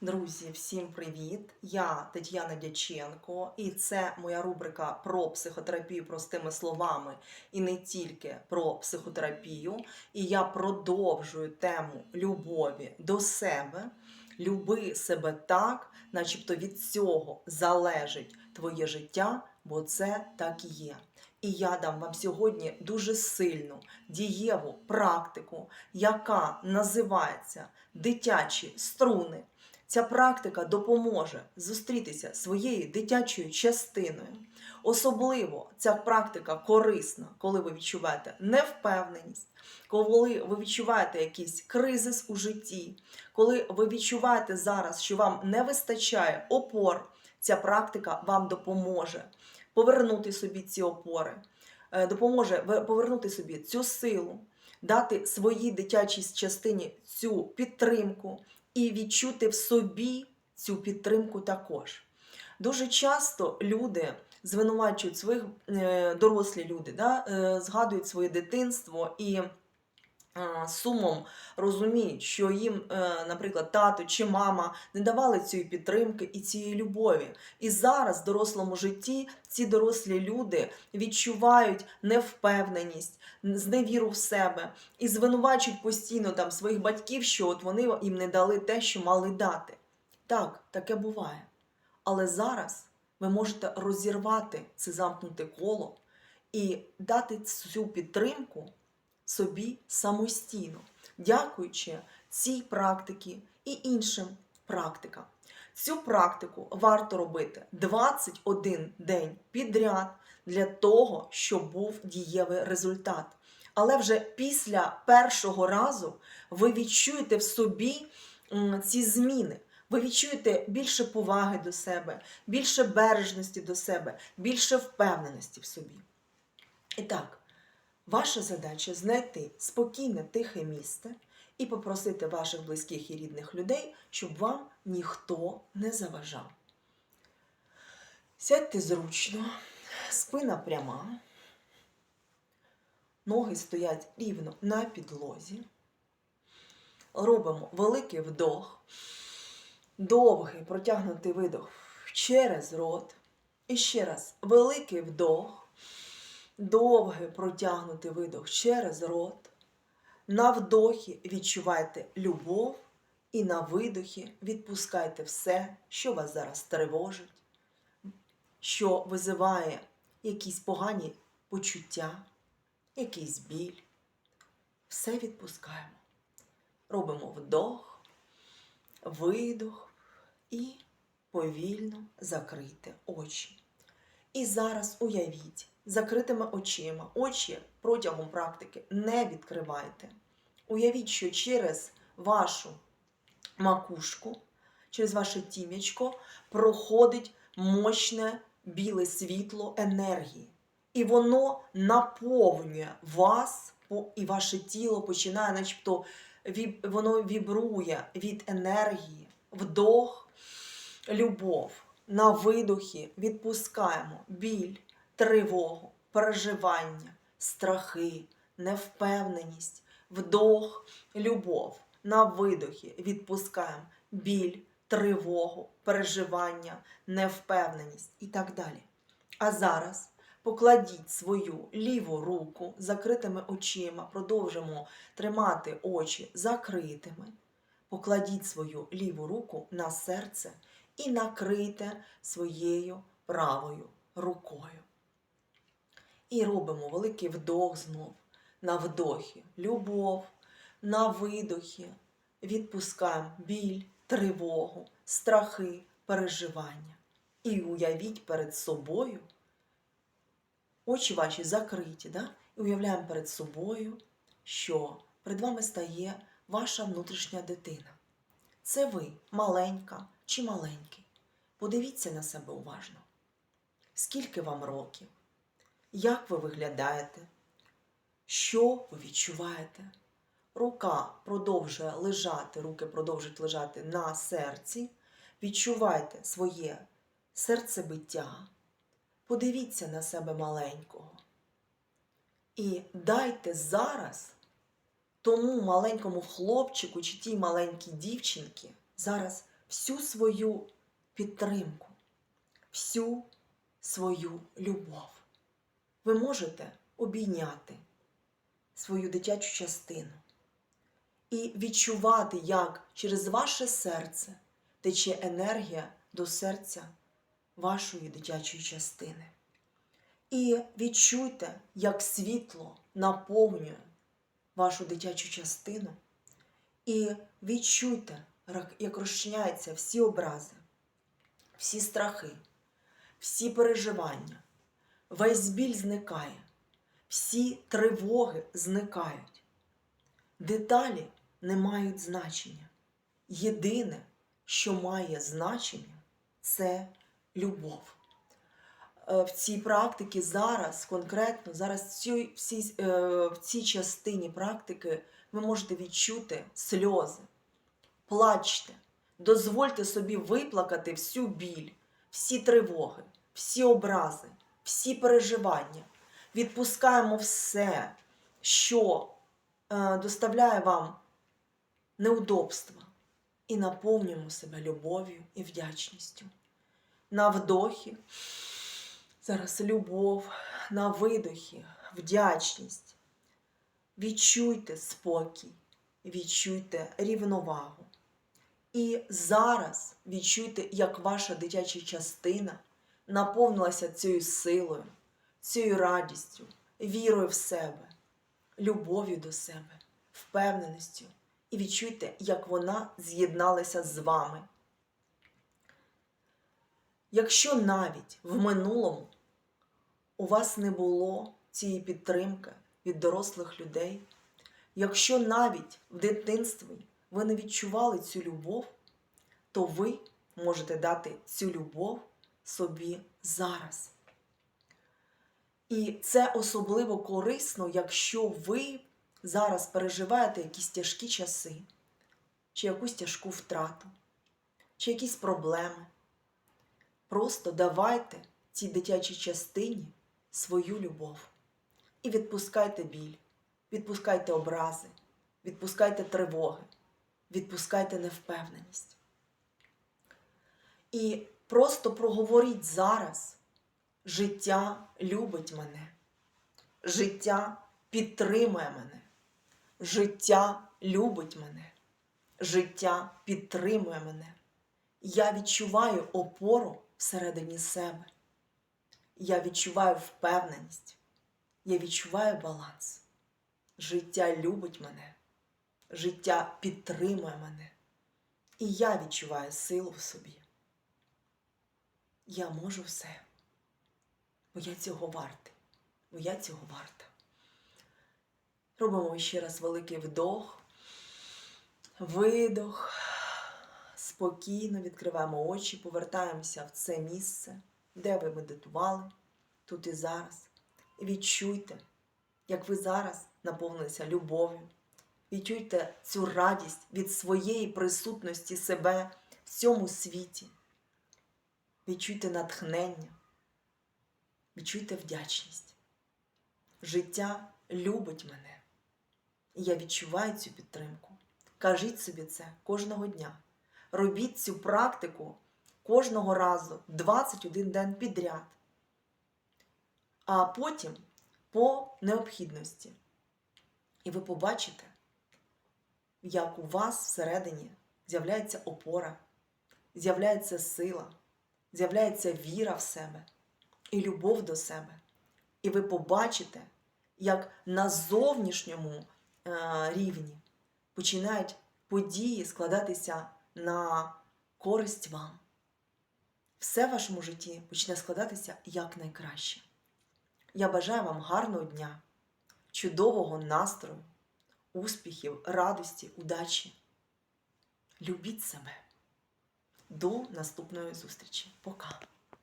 Друзі, всім привіт! Я Тетяна Дяченко, і це моя рубрика про психотерапію простими словами і не тільки про психотерапію. І я продовжую тему любові до себе. Люби себе так, начебто від цього залежить твоє життя, бо це так і є. І я дам вам сьогодні дуже сильну дієву практику, яка називається дитячі струни. Ця практика допоможе зустрітися своєю дитячою частиною. Особливо ця практика корисна, коли ви відчуваєте невпевненість, коли ви відчуваєте якийсь кризис у житті, коли ви відчуваєте зараз, що вам не вистачає опор, ця практика вам допоможе повернути собі ці опори, е, допоможе повернути собі цю силу, дати своїй дитячій частині цю підтримку і відчути в собі цю підтримку також. Дуже часто люди звинувачують своїх е, дорослі люди, да, е, згадують своє дитинство і сумом розуміють, що їм, е, наприклад, тато чи мама не давали цієї підтримки і цієї любові. І зараз в дорослому житті ці дорослі люди відчувають невпевненість, зневіру в себе і звинувачують постійно там своїх батьків, що от вони їм не дали те, що мали дати. Так, таке буває. Але зараз ви можете розірвати це замкнуте коло і дати цю підтримку собі самостійно, дякуючи цій практиці і іншим практикам. Цю практику варто робити 21 день підряд для того, щоб був дієвий результат. Але вже після першого разу ви відчуєте в собі ці зміни. Ви відчуєте більше поваги до себе, більше бережності до себе, більше впевненості в собі. І так, ваша задача знайти спокійне, тихе місце і попросити ваших близьких і рідних людей, щоб вам ніхто не заважав. Сядьте зручно, спина пряма, ноги стоять рівно на підлозі. Робимо великий вдох, довгий протягнутий видох через рот. І ще раз великий вдох, довгий протягнутий видох через рот. На вдохі відчувайте любов, і на видохі відпускайте все, що вас зараз тривожить, що визиває якісь погані почуття, якийсь біль. Все відпускаємо. Робимо вдох, видох і повільно закрийте очі. І зараз уявіть, закритими очима, очі протягом практики не відкривайте. Уявіть, що через вашу макушку, через ваше тім'ячко проходить мощне біле світло енергії. І воно наповнює вас, і ваше тіло починає, начебто, воно вібрує від енергії, вдох, любов. На видохі відпускаємо біль, тривогу, переживання, страхи, невпевненість, вдох, любов. На видохі відпускаємо біль, тривогу, переживання, невпевненість і так далі. А зараз покладіть свою ліву руку закритими очима, продовжимо тримати очі закритими. Покладіть свою ліву руку на серце і накрийте своєю правою рукою. І робимо великий вдох знов. На вдохі любов, на видохі відпускаємо біль, тривогу, страхи, переживання. І уявіть перед собою, очі ваші закриті, да? і уявляємо перед собою, що перед вами стає ваша внутрішня дитина. Це ви, маленька чи маленький. Подивіться на себе уважно. Скільки вам років? Як ви виглядаєте? Що ви відчуваєте? Рука продовжує лежати, руки продовжують лежати на серці. Відчувайте своє серцебиття. Подивіться на себе маленького. І дайте зараз тому маленькому хлопчику чи тій маленькій дівчинці зараз всю свою підтримку, всю свою любов. Ви можете обійняти свою дитячу частину і відчувати, як через ваше серце тече енергія до серця вашої дитячої частини. І відчуйте, як світло наповнює вашу дитячу частину. І відчуйте, як розчиняються всі образи, всі страхи, всі переживання, весь біль зникає, всі тривоги зникають. Деталі не мають значення. Єдине, що має значення, це любов. Е, В цій практиці зараз, конкретно, зараз в цій, е, в цій частині практики ви можете відчути сльози. Плачте, дозвольте собі виплакати всю біль, всі тривоги, всі образи, всі переживання. Відпускаємо все, що е, доставляє вам неудобства, і наповнюємо себе любов'ю і вдячністю. На вдохі зараз любов, на видохі, вдячність. Відчуйте спокій, відчуйте рівновагу. І зараз відчуйте, як ваша дитяча частина наповнилася цією силою, цією радістю, вірою в себе, любов'ю до себе, впевненістю. І відчуйте, як вона з'єдналася з вами. Якщо навіть в минулому у вас не було цієї підтримки від дорослих людей, якщо навіть в дитинстві ви не відчували цю любов, то ви можете дати цю любов собі зараз. І це особливо корисно, якщо ви зараз переживаєте якісь тяжкі часи, чи якусь тяжку втрату, чи якісь проблеми. Просто давайте цій дитячій частині свою любов. І відпускайте біль, відпускайте образи, відпускайте тривоги, відпускайте невпевненість. І просто проговоріть зараз: життя любить мене, життя підтримує мене, життя любить мене, життя підтримує мене. Я відчуваю опору всередині себе. Я відчуваю впевненість. Я відчуваю баланс. Життя любить мене. Життя підтримує мене. І я відчуваю силу в собі. Я можу все. Бо я цього варта. Бо я цього варта. Робимо ще раз великий вдох, видох. Спокійно відкриваємо очі, повертаємося в це місце, де ви медитували, тут і зараз. І відчуйте, як ви зараз наповнилися любов'ю. Відчуйте цю радість від своєї присутності себе в цьому світі. Відчуйте натхнення, відчуйте вдячність. Життя любить мене. І я відчуваю цю підтримку. Кажіть собі це кожного дня. Робіть цю практику кожного разу 21 день підряд. А потім по необхідності. І ви побачите, як у вас всередині з'являється опора, з'являється сила, з'являється віра в себе і любов до себе. І ви побачите, як на зовнішньому е, рівні починають події складатися на користь вам. Все в вашому житті почне складатися якнайкраще. Я бажаю вам гарного дня, чудового настрою, успіхів, радості, удачі. Любіть себе. До наступної зустрічі. Пока!